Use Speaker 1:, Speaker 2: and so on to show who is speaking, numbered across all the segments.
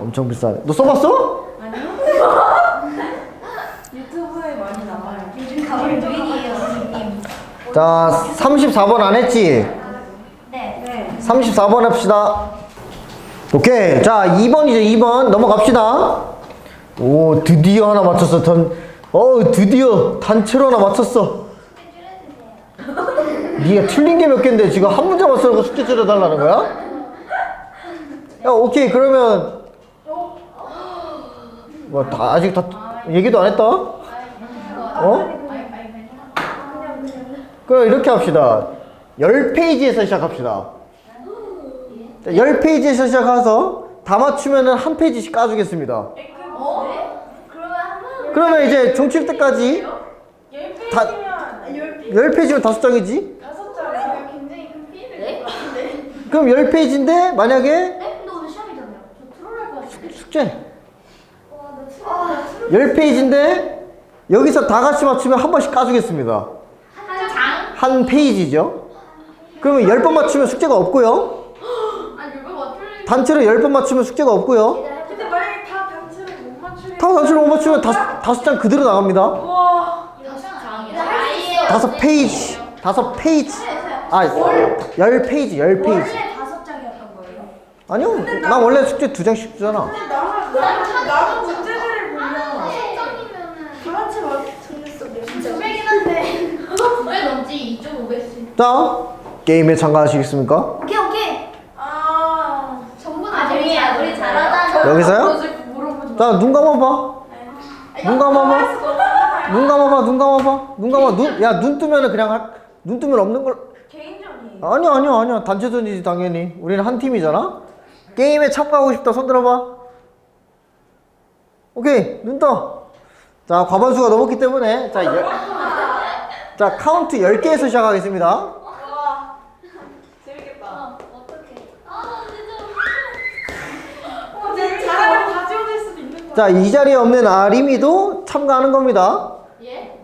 Speaker 1: 엄청 비싸네. 너 써봤어?
Speaker 2: 유튜브에 많이 나와요.
Speaker 3: 요즘 가을 유인이에요, 선생님.
Speaker 1: 자, 34번 안 했지?
Speaker 3: 네.
Speaker 2: 네.
Speaker 1: 34번 합시다. 오케이. 자, 2번이죠, 2번. 넘어갑시다. 오, 드디어 하나 맞췄어. 전, 어, 드디어 단체로 하나 맞췄어. 니가 틀린 게 몇 개인데 지금 한 문제만 쓰고 숙제 줄여달라는 거야? 야, 오케이. 그러면, 뭐, 다, 아직 다, 얘기도 안 했다? 어? 그럼 이렇게 합시다. 10페이지에서 시작합시다. 자, 10페이지에서 시작해서 다 맞추면은 한 페이지씩 까주겠습니다.
Speaker 3: 어? 그러면
Speaker 1: 이제 종칠 때까지 다 10페이지면 다섯 장이지?
Speaker 3: 네? 네?
Speaker 1: 그럼 10페이지인데 만약에
Speaker 3: 근데 오늘 시험이잖아요. 저 트롤 할 것 같은데.
Speaker 1: 숙제
Speaker 3: 트롤.
Speaker 1: 10페이지인데 여기서 다 같이 맞추면 한 번씩 까주겠습니다.
Speaker 3: 한 장?
Speaker 1: 한 페이지죠? 그러면 10번 맞추면 숙제가 없고요.
Speaker 3: 아니.
Speaker 1: 단체로 10번 맞추면 숙제가 없고요.
Speaker 2: 근데 만약에 다 단체로 못 맞추면.
Speaker 1: 다 단체로 못 맞추면 다섯, 다섯 장 그대로 나갑니다.
Speaker 2: 와.
Speaker 3: 다섯
Speaker 1: 페이지. 다섯 페이지. 아, 열 페이지, 열 페이지.
Speaker 3: 원래 다섯 장이었던 거예요.
Speaker 1: 아니요, 나 원래 숙제 두 장씩 주잖아.
Speaker 2: 근데 나는 나는 나는 문제
Speaker 3: 500 넘지 2.5배씩.
Speaker 1: 자, 게임에 참가하시겠습니까?
Speaker 3: 오케이 오케이.
Speaker 2: 아,
Speaker 3: 전부 다 아니야, 우리 잘하잖아.
Speaker 1: 여기서요? 나눈 감아봐. 눈 감아봐. 눈 감아봐, 눈 감아봐. 눈 감아. 눈, 야, 눈 뜨면은 그냥, 할, 눈 뜨면 없는 걸.
Speaker 2: 개인적인.
Speaker 1: 아니야, 아니야, 아니야. 단체전이지, 당연히. 우리는 한 팀이잖아? 게임에 참가하고 싶다. 손 들어봐. 오케이, 눈 떠. 자, 과반수가 넘었기 때문에. 자, 열. 자 카운트 10개에서 시작하겠습니다.
Speaker 2: 와. 재밌겠다.
Speaker 3: 어떡해. 아.
Speaker 2: 어, 내 잘하면 다 지워질 수도 있는 거야.
Speaker 1: 자, 이 자리에 없는 아림이도 참가하는 겁니다.
Speaker 3: 예?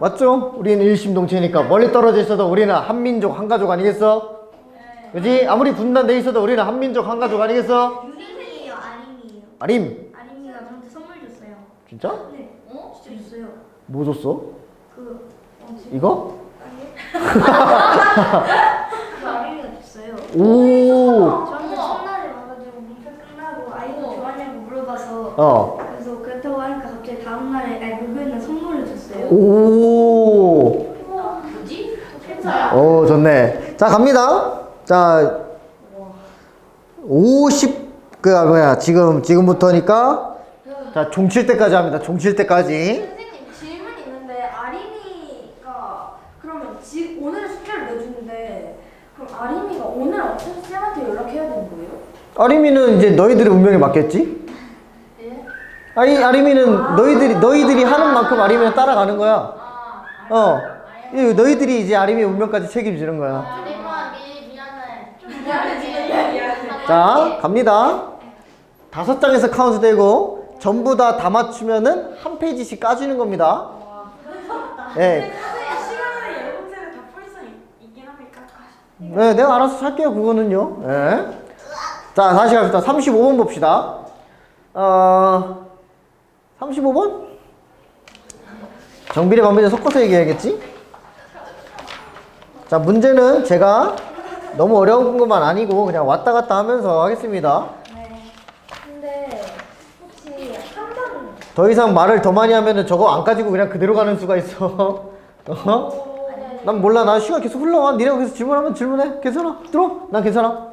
Speaker 1: 맞죠? 우리는 일심동체니까 멀리 떨어져 있어도 우리는 한민족 한가족 아니겠어? 그지? 아무리 분단돼 있어도 우리는 한민족 한가족 아니겠어?
Speaker 3: 유리생이에요, 아님이에요.
Speaker 1: 아림
Speaker 3: 아림이가 저한테 선물 줬어요.
Speaker 1: 진짜?
Speaker 3: 네. 어? 진짜 줬어요.
Speaker 1: 뭐 줬어?
Speaker 3: 그, 어,
Speaker 1: 이거?
Speaker 3: 그 아림이가 줬어요.
Speaker 1: 오.
Speaker 3: 저한테 첫날에 와가지고 문패 끝나고 아이고 좋아하냐고 물어봐서
Speaker 1: 어.
Speaker 3: 그래서 그렇다고 하니까 갑자기 다음날에 아니 목요일날 선물을 줬어요.
Speaker 1: 오.
Speaker 3: 뭐지? 팬사야.
Speaker 1: 오, 좋네. 자, 갑니다. 자, 50, 그, 뭐야, 지금, 지금부터니까, 자, 종칠 때까지 합니다. 종칠 때까지.
Speaker 4: 선생님 질문 있는데 아림이가 그러면 지, 오늘 숙제를 내주는데 그럼 아림이가 오늘 어떤 쌤한테 연락해야 되는 거예요?
Speaker 1: 아림이는 이제 너희들의 운명에 맡겼지?
Speaker 4: 예?
Speaker 1: 아니, 아림이는 너희들이, 너희들이 하는 만큼 아림이는 따라가는 거야. 어. 이 너희들이 이제 아림이의 운명까지 책임지는 거야.
Speaker 3: 아림아 미 미안해. 좀
Speaker 2: 미안해, 미안해.
Speaker 1: 자, 갑니다. 다섯 장에서 카운트 되고, 전부 다 다 맞추면은 한 페이지씩 까주는 겁니다. 예.
Speaker 2: 선생님 시간에 열 문제를 다 풀 수 있긴 합니까?
Speaker 1: 네, 내가 알아서 할게요, 그거는요. 예. 자, 다시 갑시다. 35번 봅시다. 어, 35번? 정비례 반비례 섞어서 얘기해야겠지? 자, 문제는 제가 너무 어려운 것만 아니고 그냥 왔다 갔다 하면서 하겠습니다.
Speaker 4: 네. 근데 혹시 한번
Speaker 1: 더 이상 말을 더 많이 하면은 저거 안 가지고 그냥 그대로 가는 수가 있어. 어? 난 몰라. 나 시간 계속 흘러와. 니네가 계속 질문하면 질문해. 괜찮아. 들어? 난 괜찮아.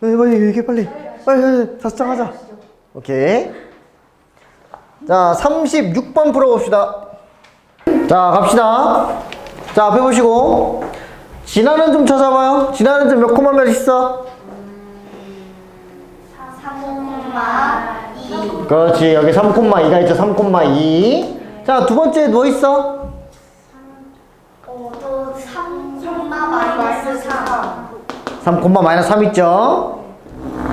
Speaker 1: 빨리 빨리 얘기해 빨리. 빨리 빨리 다섯 장 하자. 오케이. 자, 36번 풀어봅시다. 자, 갑시다. 자, 앞에 보시고. 진화는 좀 찾아봐요. 진화는 좀 몇 코마 몇 있어? 그렇지. 여기 3,2가 있죠. 3,2. 자, 두 번째 뭐 있어?
Speaker 3: 마 마이너스 3.
Speaker 1: 3, 마이너스 3 있죠?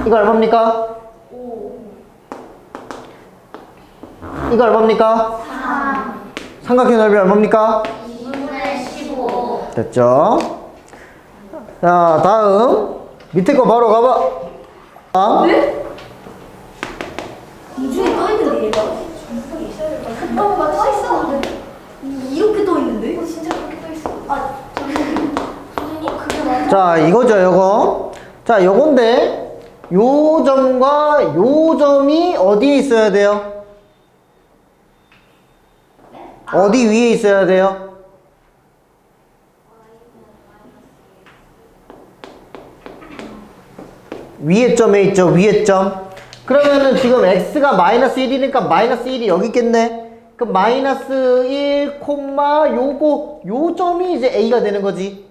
Speaker 1: 이거 얼마입니까?
Speaker 3: 5.
Speaker 1: 이거 얼마입니까?
Speaker 3: 3.
Speaker 1: 삼각형 넓이 얼마입니까?
Speaker 3: 2분의 15.
Speaker 1: 됐죠? 자, 다음. 밑에 거 바로 가봐. 다음.
Speaker 3: 이 중에 떠 있는데 얘가 흑마가 떠 있어. 이렇게 떠 있는데? 어, 진짜 그렇게 떠 있어. 아 선생님 선생님 그게 맞아?
Speaker 1: 자, 이거죠, 요거. 자, 요건데, 요 점과 요 점이 어디에 있어야 돼요? 어디 위에 있어야 돼요? 위에 점에 있죠, 위에 점. 그러면은 지금 x가 마이너스 1이니까 마이너스 1이 여기 있겠네. 그 마이너스 1, 콤마 요거, 요 점이 이제 a가 되는 거지.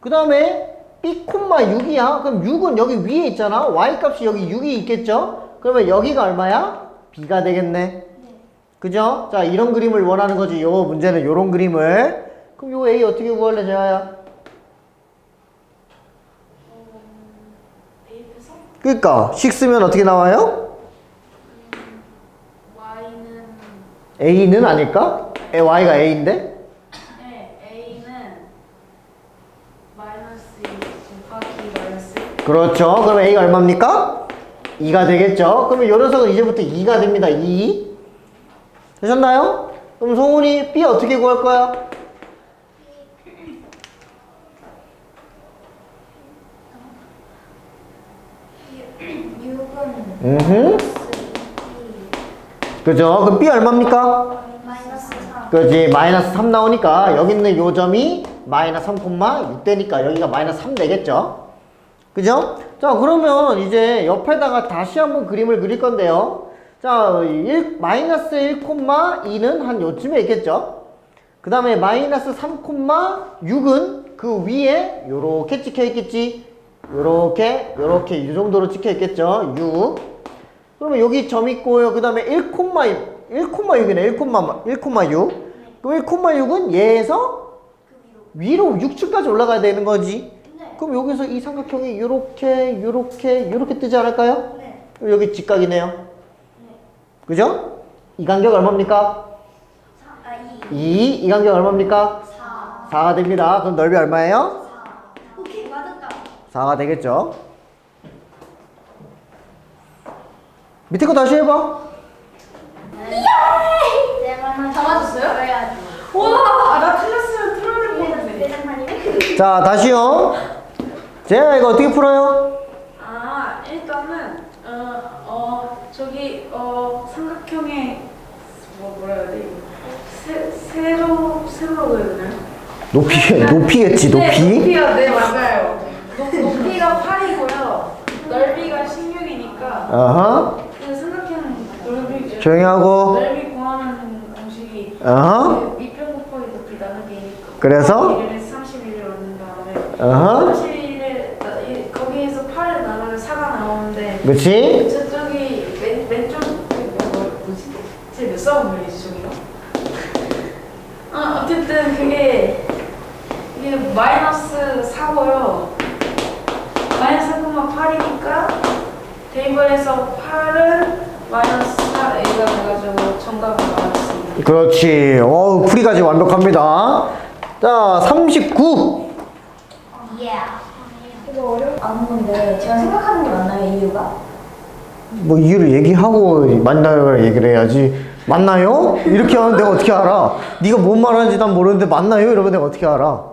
Speaker 1: 그 다음에 b, 6이야. 그럼 6은 여기 위에 있잖아. y 값이 여기 6이 있겠죠? 그러면 여기가 얼마야? b가 되겠네. 그죠? 자, 이런 그림을 원하는 거지. 요 문제는 요런 그림을. 그럼 요 a 어떻게 구할래, 재하야? 그니까, 식 쓰면 어떻게 나와요? A는 아닐까? 에, y가 a인데? 그렇죠. 그럼 a가 얼마입니까? 2가 되겠죠. 그러면 요 녀석은 이제부터 2가 됩니다. 2. 되셨나요? 그럼 성훈이 b 어떻게 구할 거야? 음. 그죠? 그럼 b 얼마입니까?
Speaker 3: 마이너스 3.
Speaker 1: 그지 마이너스 3 나오니까 여기 있는 요 점이 마이너스 3,6 되니까 여기가 마이너스 3 되겠죠? 그죠? 자 그러면 이제 옆에다가 다시 한번 그림을 그릴 건데요. 자 1, 마이너스 1,2는 한 요쯤에 있겠죠? 그 다음에 마이너스 3,6은 그 위에 요렇게 찍혀 있겠지? 요렇게 요렇게 이 정도로 찍혀 있겠죠? 6 그러면 여기 점 있고요. 그 다음에 1, 1,6이네. 1,6. 1,6. 그럼 1,6은 얘에서 위로 6층까지 올라가야 되는 거지.
Speaker 3: 네.
Speaker 1: 그럼 여기서 이 삼각형이 요렇게, 요렇게, 요렇게 뜨지 않을까요?
Speaker 3: 네.
Speaker 1: 여기 직각이네요. 그죠? 이 간격 얼마입니까?
Speaker 3: 4. 아 2.
Speaker 1: 2. 이 간격 얼마입니까?
Speaker 3: 4.
Speaker 1: 4가 됩니다. 그럼 넓이 얼마예요?
Speaker 3: 4. 오케이 맞았다.
Speaker 1: 4가 되겠죠. 밑에 거 다시 해봐.
Speaker 3: 내가
Speaker 2: 다 맞았어요?
Speaker 3: 해야지.
Speaker 2: 와! 아, 나 틀렸으면 틀어낼
Speaker 3: 내
Speaker 2: 뻔했네.
Speaker 1: 자, 다시요. 제가 이거 어떻게 풀어요?
Speaker 2: 아 일단은 어, 어 저기 어 삼각형의 뭐 뭐라 해야 돼 세, 세로 세로로 해야 되나요?
Speaker 1: 높이, 높이겠지,
Speaker 2: 네,
Speaker 1: 높이.
Speaker 2: 높이가 네 맞아요 높, 높이가 8이고요 넓이가 16이니까
Speaker 1: 어허.
Speaker 2: 그 삼각형 넓이
Speaker 1: 조용히 하고.
Speaker 2: 넓이 구하는 공식이
Speaker 1: 어허.
Speaker 2: 그 밑변 곱하기 높이 나누기니까
Speaker 1: 그래서?
Speaker 2: 31을 얻는 다음에
Speaker 1: 어허.
Speaker 2: 31을 나- 이- 거기에서 8을 나누면 4가
Speaker 1: 그치?
Speaker 2: 저쪽이 왼, 왼쪽 그 뭐, 뭐, 뭐지? 제몇 사분면이지 저기가? 아 어쨌든 그게 이게 마이너스 4고요 마이너스 4,8이니까 대입을 해서 8은 마이너스 4a가 돼가지고 정답은 나왔습니다
Speaker 1: 그렇지. 어우, 풀이까지 완벽합니다. 자, 39.
Speaker 3: 예. 이거 어려운 안 건데 제가 생각하는 게 맞나요 이유가?
Speaker 1: 뭐 이유를 얘기하고 맞나요? 얘기를 해야지. 맞나요? 이렇게 하면 내가 어떻게 알아? 네가 뭔 말하는지 난 모르는데 맞나요? 이러면 내가 어떻게 알아?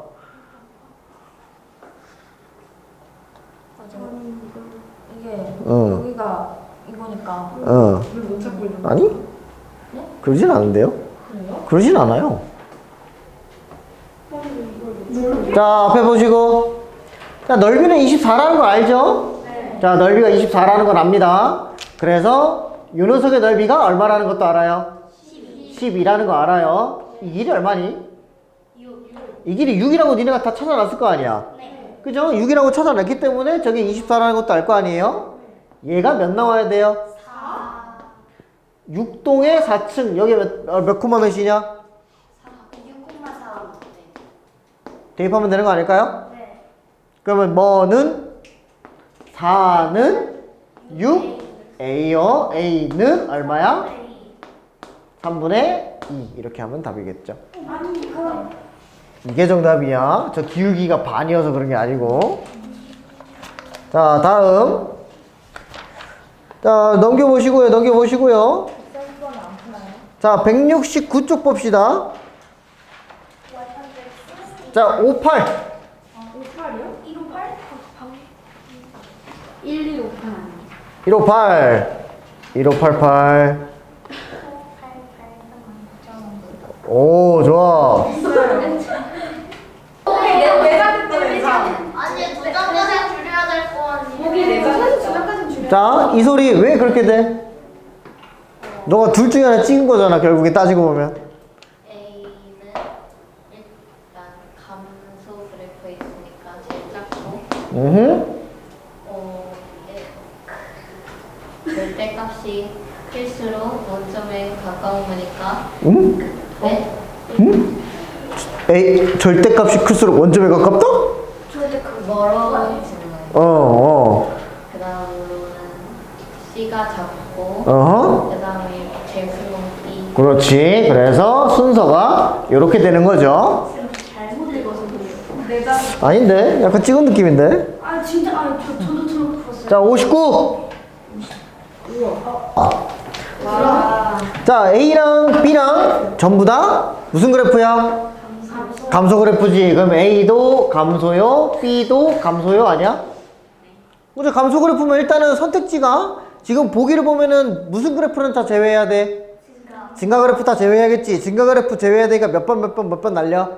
Speaker 4: 이게
Speaker 1: 어.
Speaker 4: 여기가 이거니까
Speaker 1: 어.
Speaker 2: 못 찾고 있는
Speaker 1: 아니? 그러진 않은데요? 그러진 않아요. 자, 앞에 보시고. 자, 넓이는 24라는 거 알죠? 자, 넓이가 24라는 건 압니다. 그래서 요 녀석의 넓이가 얼마라는 것도 알아요? 12. 라는거 알아요. 이 길이 얼마니?
Speaker 3: 6.
Speaker 1: 이 길이 6이라고 니네가 다 찾아놨을 거 아니야?
Speaker 3: 네.
Speaker 1: 그죠? 6이라고 찾아놨기 때문에 저게 24라는 것도 알 거 아니에요? 얘가 몇 나와야 돼요?
Speaker 3: 4.
Speaker 1: 6동의 4층. 여기 몇, 어, 몇 콤마 몇이냐?
Speaker 3: 4. 6,4.
Speaker 1: 대입하면 되는 거 아닐까요?
Speaker 3: 네.
Speaker 1: 그러면 뭐는 4는 6 A요. A는 얼마야?
Speaker 3: 네.
Speaker 1: 3분의 2 이렇게 하면 답이겠죠. 이게 정답이야. 저 기울기가 반이어서 그런 게 아니고. 자, 다음. 자, 자, 넘겨보시고요. 넘겨보시고요. 자, 169쪽 봅시다. 자, 58.
Speaker 2: 1258 아니에요?
Speaker 1: 158. 1588. 오, 좋아.
Speaker 3: 아니 두 장까지 줄여야 될 거 아니에요?
Speaker 2: 목이 내가
Speaker 1: 자, 이 소리 왜 그렇게 돼? 너가 둘 중에 하나 찍은 거잖아, 결국에 따지고 보면.
Speaker 5: A는 일단 감소 그래프에 있으니까 제일 작고
Speaker 1: 음
Speaker 5: 예. 클수록 원점에 가까운 거니까
Speaker 1: 음?
Speaker 5: 네?
Speaker 1: 에이, 절대값이 클수록 원점에 가깝다?
Speaker 5: 멀어지는 거예요.
Speaker 1: 어, 어.
Speaker 5: 그 다음으로는 C가 작고
Speaker 1: 어허.
Speaker 5: 그 다음에 제일 큰 건 B
Speaker 1: 그렇지. 그래서 순서가 이렇게 되는 거죠.
Speaker 3: 잘못 읽어서.
Speaker 2: 내가
Speaker 1: 아닌데? 약간 찍은 느낌인데?
Speaker 3: 아 진짜 아 저, 저도 저렇게 봤어요.
Speaker 1: 자, 59.
Speaker 2: 와
Speaker 1: 자, A랑 B랑 전부 다 무슨 그래프야? 감소 그래프지. 그럼 A도 감소요, B도 감소요 아니야? 그죠? 감소 그래프면 일단은 선택지가 지금 보기를 보면은 무슨 그래프는 다 제외해야 돼? 증가 그래프 다 제외해야겠지. 증가 그래프 제외해야 되니까 몇 번 몇 번 몇 번 날려?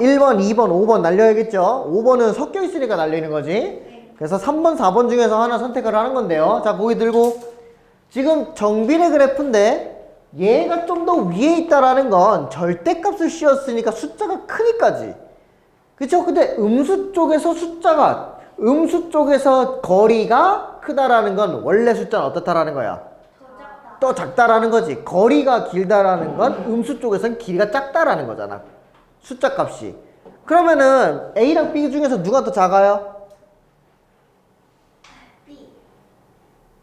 Speaker 1: 1번, 2번, 5번 날려야겠죠? 5번은 섞여 있으니까 날리는 거지. 그래서 3번, 4번 중에서 하나 선택을 하는 건데요. 자, 보기 들고. 지금 정비례 그래프인데 얘가 좀 더 위에 있다라는 건 절대값을 씌웠으니까 숫자가 크니까지. 그쵸? 근데 음수 쪽에서 숫자가, 음수 쪽에서 거리가 크다라는 건 원래 숫자는 어떻다라는 거야? 또 작다라는 거지. 거리가 길다라는 건 음수 쪽에서는 길이가 작다라는 거잖아. 숫자 값이. 그러면은 A랑 B 중에서 누가 더 작아요?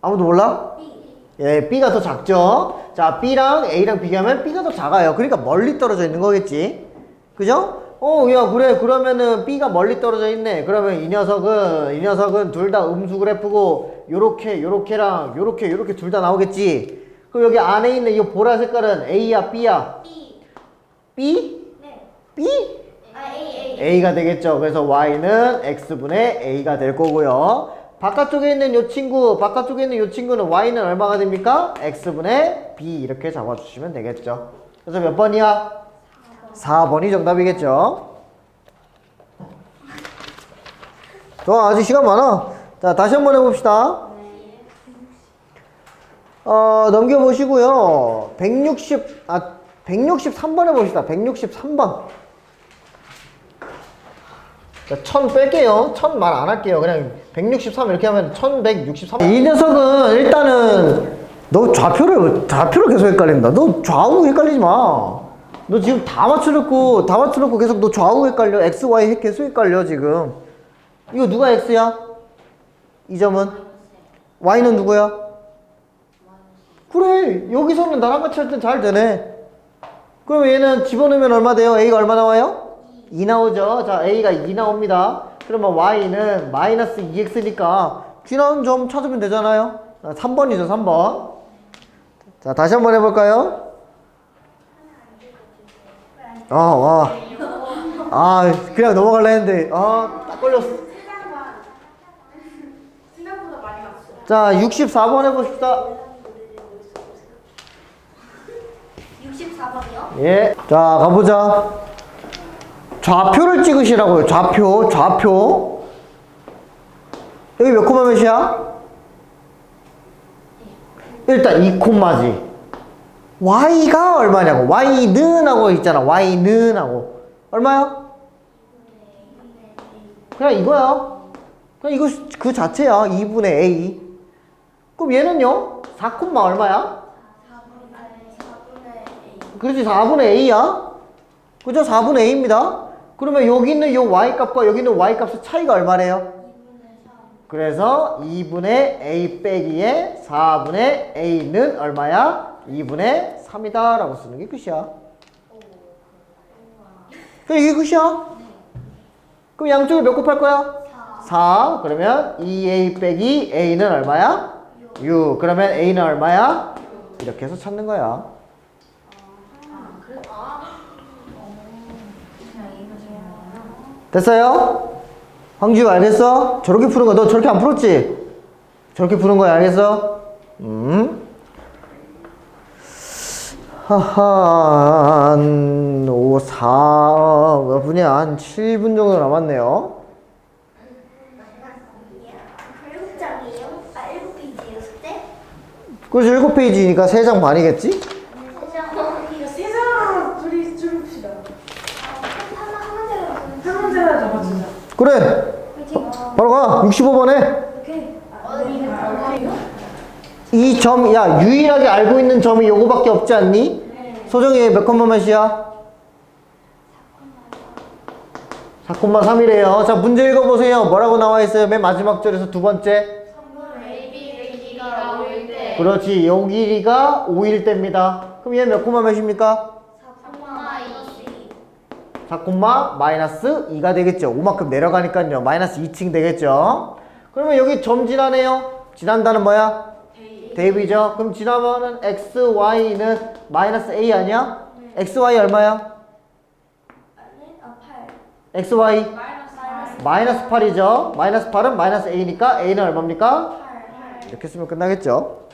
Speaker 1: 아무도 몰라? 예, B가 더 작죠? 자, B랑 A랑 비교하면 B가 더 작아요. 그러니까 멀리 떨어져 있는 거겠지. 그죠? 어, 야, 그래. 그러면은 B가 멀리 떨어져 있네. 그러면 이 녀석은, 이 녀석은 둘 다 음수 그래프고, 요렇게, 요렇게랑, 요렇게, 요렇게 둘 다 나오겠지. 그럼 여기 안에 있는 이 보라 색깔은 A야, B야?
Speaker 3: B.
Speaker 1: B?
Speaker 3: 네.
Speaker 1: B?
Speaker 3: 아 A A.
Speaker 1: A가 되겠죠. 그래서 Y는 X분의 A가 될 거고요. 바깥쪽에 있는 요 친구, 바깥쪽에 있는 요 친구는 Y는 얼마가 됩니까? X분의 B 이렇게 잡아주시면 되겠죠. 그래서 몇 번이야? 4번 이 정답이겠죠. 좋아, 아직 시간 많아. 자, 다시 한번 해봅시다. 어, 넘겨보시고요. 160, 아, 163번 해봅시다. 163번. 자, 1000 뺄게요. 1000 말 안 할게요. 그냥 163 이렇게 하면 1163. 이 녀석은 일단은 너 좌표를 좌표를 계속 헷갈린다. 너 좌우 헷갈리지 마. 너 지금 다 맞춰놓고 다 맞춰놓고 계속 너 좌우 헷갈려. X, Y 계속 헷갈려 지금. 이거 누가 X야? 이 점은 Y는 누구야? 그래 여기서는 나랑 같이 할땐잘 되네. 그럼 얘는 집어넣으면 얼마 돼요? A가 얼마 나와요? 2 나오죠. 자, A가 2 나옵니다. 그러면 Y는 마이너스 2X니까 G 나온 점 찾으면 되잖아요. 3번이죠, 3번. 자, 다시 한번 해볼까요? 아, 와. 아, 그냥 넘어갈라 했는데, 아, 딱 걸렸어. 자, 64번 해봅시다.
Speaker 3: 64번이요?
Speaker 1: 예. 자, 가보자. 좌표를 찍으시라고요. 좌표, 좌표. 여기 몇 코마 몇이야? 일단 2 코마지. y가 얼마냐고. y는 하고 있잖아. y는 하고. 얼마야? 그냥 이거야. 그냥 이거 그 자체야. 2분의 a. 그럼 얘는요? 4 콤마 얼마야?
Speaker 3: 4분의 A.
Speaker 1: 그렇지 4분의 A야 그죠 4분의 A입니다 그러면 여기 있는 요 Y 값과 여기 있는 Y 값의 차이가 얼마래요? 그래서 2분의 A 빼기에 4분의 A는 얼마야? 2분의 3이다 라고 쓰는 게 끝이야 그럼 이게 끝이야 그럼 양쪽에 몇 곱할 거야? 4 그러면 2A 빼기 A는 얼마야? 6 그러면 A는 얼마야? 이렇게 해서 찾는 거야 됐어요? 황주 알겠어? 저렇게 푸는 거너 저렇게 안 풀었지? 저렇게 푸는 거야 알겠어? 음? 하하 한 5, 4, 몇 분이야? 한 7분 정도 남았네요?
Speaker 3: 아?
Speaker 1: 그래서 7페이지니까 3장 반이겠지? 그래 바로 가 65번에
Speaker 3: 오케이.
Speaker 1: 이 점, 야, 유일하게 알고 있는 점이 요거밖에 없지 않니? 소정이 몇 콤마 몇이야? 4,3이래요. 자, 문제 읽어보세요. 뭐라고 나와 있어요? 맨 마지막 절에서 두 번째. 그렇지. 요 길이가 5일 때입니다. 그럼 얘 몇 콤마 몇입니까? 4 콤마 마이너스 2가 되겠죠. 5만큼 내려가니까요. 마이너스 2층 되겠죠. 그러면 여기 점 지나네요. 지난다는 뭐야? 대입이죠. 그럼 지나면은 x, y는 마이너스 a 아니야? x, y 얼마야?
Speaker 3: 아 팔.
Speaker 1: x, y
Speaker 2: 마이너스
Speaker 1: 마이너스 8이죠. 마이너스 8은 마이너스 a니까 a는 얼마입니까?
Speaker 3: 팔.
Speaker 1: 이렇게 쓰면 끝나겠죠.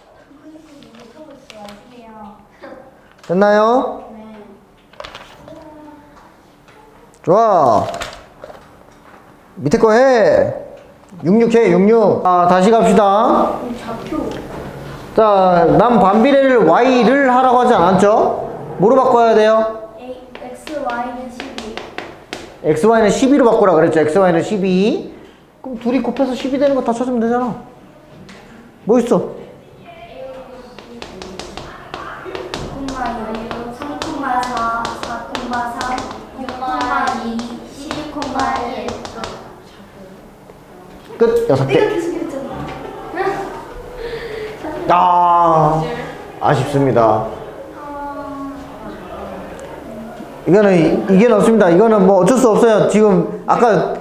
Speaker 3: 아시네요.
Speaker 1: 됐나요?
Speaker 3: 네.
Speaker 1: 좋아. 밑에 거 해. 66 해, 66. 아, 다시 갑시다. 자, 남 반비례를 y를 하라고 하지 않았죠? 뭐로 바꿔야 돼요?
Speaker 3: X Y는 12.
Speaker 1: xy는 12로 바꾸라 그랬죠. xy는 12. 그럼 둘이 곱해서 12 되는 거 다 찾으면 되잖아. 뭐 있어? 끝. 여섯 개.
Speaker 3: 했잖아.
Speaker 1: 아, 아쉽습니다. 이거는 이- 이게 없습니다. 이거는 뭐 어쩔 수 없어요. 지금 아까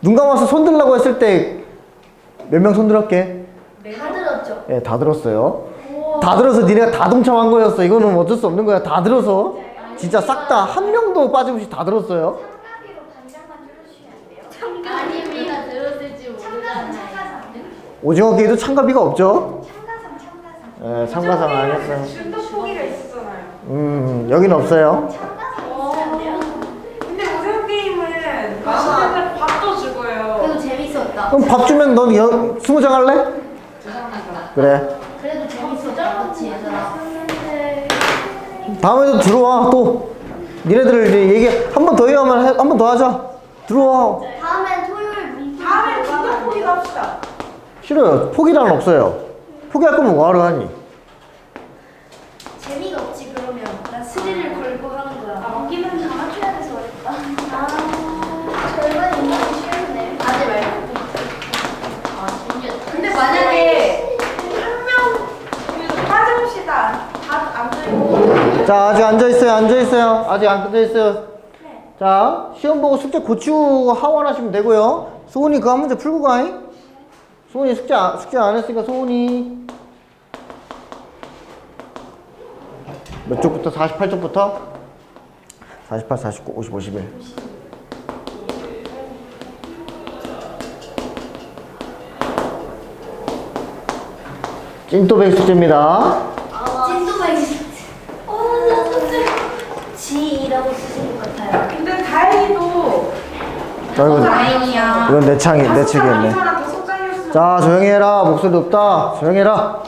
Speaker 1: 눈 감아서 손 들라고 했을 때 몇 명 손 들었게?
Speaker 3: 다 들었죠?
Speaker 1: 예, 다 들었어요. 다 들어서 니네가 다 동참한 거였어. 이거는 어쩔 수 없는 거야. 다 들어서. 진짜 싹 다 한 명도 빠짐없이 다 들었어요.
Speaker 3: 참가비로 반장만 줄여주시면 안 돼요?
Speaker 5: 아니미가 들었을지
Speaker 3: 참가상,
Speaker 5: 모르잖아요.
Speaker 3: 참가상.
Speaker 1: 오징어 게임도 참가비가 없죠.
Speaker 3: 참가상, 참가상.
Speaker 1: 예, 참가상 안 했어요.
Speaker 2: 준도 포기가 있었잖아요.
Speaker 1: 음, 여기는 없어요.
Speaker 3: 참가상 있으면 안 돼요?
Speaker 2: 근데 오징어 게임은 맛있는데 밥도 주고요.
Speaker 3: 그래도 재밌었다.
Speaker 1: 그럼 밥 주면 넌 여, 스무 장 할래? 그래.
Speaker 3: 그래도 재밌었다. 그치, 얘들아?
Speaker 1: 다음에도 들어와 또. 니네들 이제 얘기 한 번 더 해야만 한 번 더 하자. 들어와.
Speaker 3: 다음엔 토요일.
Speaker 2: 다음에 준도 포기 합시다.
Speaker 1: 싫어요. 포기란 없어요. 포기할 거면 뭐하러 하니?
Speaker 3: 재미가 없지, 그러면. 난 스릴을 걸고 하는 거야. 아, 여기는 다 맞춰야 돼서 어렵다. 아, 절반 인간이 쉬웠네.
Speaker 5: 하지 말고. 아, 심지어.
Speaker 2: 근데 만약에 한명 빠짐없이 다 앉아있고
Speaker 1: 자 아직 앉아 있어요. 앉아 있어요. 아직 앉아 있어요. 자 시험 보고 숙제 고치고 하원하시면 되고요. 소은이 그거 한 문제 풀고 가잉. 소은이 숙제 안- 숙제 안 했으니까 소은이 몇 쪽부터 48쪽부터 48, 49, 50, 51. 찐또배기 숙제입니다.
Speaker 3: 찐또배기. 지이라고 쓰신 것 같아요.
Speaker 2: 근데 다행히도 다행이야.
Speaker 1: 이건 내 창이, 내 책이었네.
Speaker 2: 더 속장이었으면
Speaker 1: 자, 조용히 해라. 목소리 높다. 조용히 해라.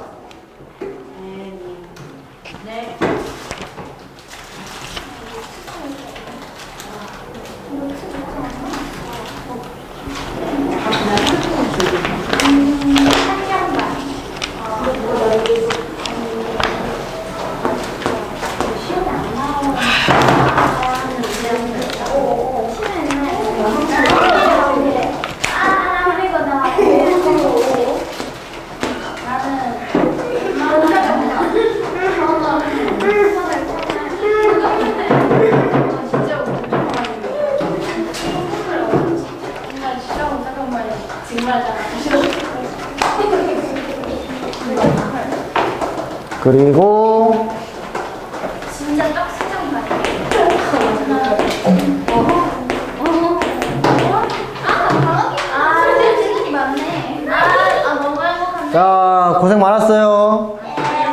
Speaker 3: 그리고